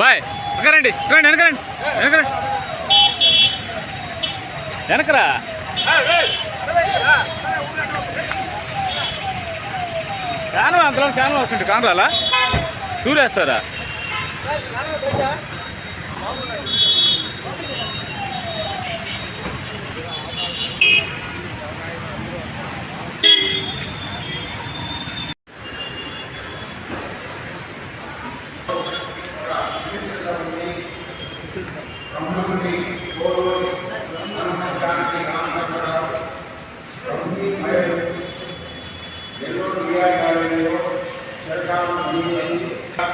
Bye. వెనకరండి. రండి వెనకరండి వెనకరండి వెనకరా? Fan అంతలో can వస్తుంటే కాన్ రాలా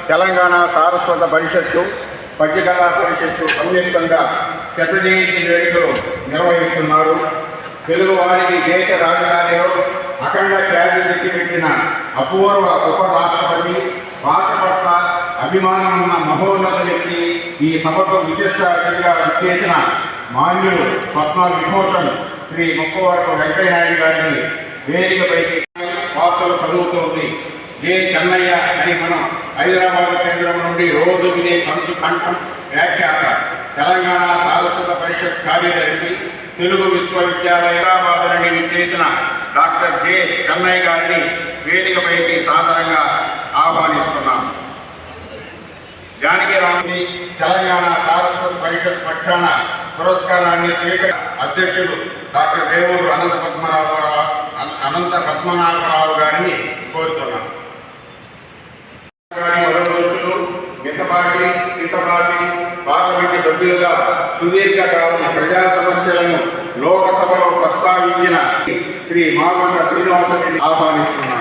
తెలంగాణ సారస్వత పరిషత్తు పద్యకళా పరిషత్తు సంయుక్తంగా శత జయంతి వేడుకలు నిర్వహిస్తున్నారు. తెలుగు వారికి దేశ రాజధానిలో అఖండ ఖ్యాతి తెచ్చిపెట్టిన అపూర్వ ఉపరాష్ట్రపతి భారత అభిమానం ఉన్న మహోన్నత వ్యక్తి ఈ సభకు విశిష్ట అతిథిగా విచ్చేసిన మాన్యులు పద్మ విభూషణ్ శ్రీ ముక్కవరపు వెంకయ్యనాయుడు గారిని వేదికపైకి వార్తలు చదువుతోంది ఏ చెన్నయ్య అని మనం హైదరాబాద్ కేంద్రం నుండి రోజు వినే కంచు కంఠం వ్యాఖ్యాత తెలంగాణ సారస్వత పరిషత్ కార్యదర్శి తెలుగు విశ్వవిద్యాలయ హైదరాబాద్ నుండి విచ్చేసిన డాక్టర్ జె చెన్నయ్య గారిని వేదికపైకి సాధారణంగా ఆహ్వానిస్తున్నాం. జానకిరాముని తెలంగాణ సారస్వత పరిషత్ పక్షాన పురస్కారాన్ని స్వీకరి అధ్యక్షుడు డాక్టర్ రేవూరు అనంత పద్మరావు అనంత పద్మనాభరావు గారిని కోరుతున్నాం గారి వరవరుసలు మితపాటి మితపాటి పార్లమెంటు సభ్యులుగా సుదీర్ఘకాలం ప్రజా సమస్యలను లోకసభలో ప్రస్తావించిన శ్రీ మామండ శ్రీనివాసరెడ్డి ఆహ్వానిస్తున్నారు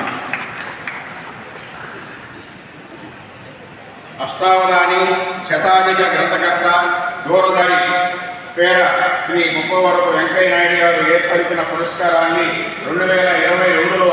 అష్టావధాని శతాధిక గ్రంథకర్త దూరదారి పేర శ్రీ ముప్పవరపు వెంకయ్య నాయుడు గారు ఏర్పరిచిన పురస్కారాన్ని రెండు వేల ఇరవై రెండులో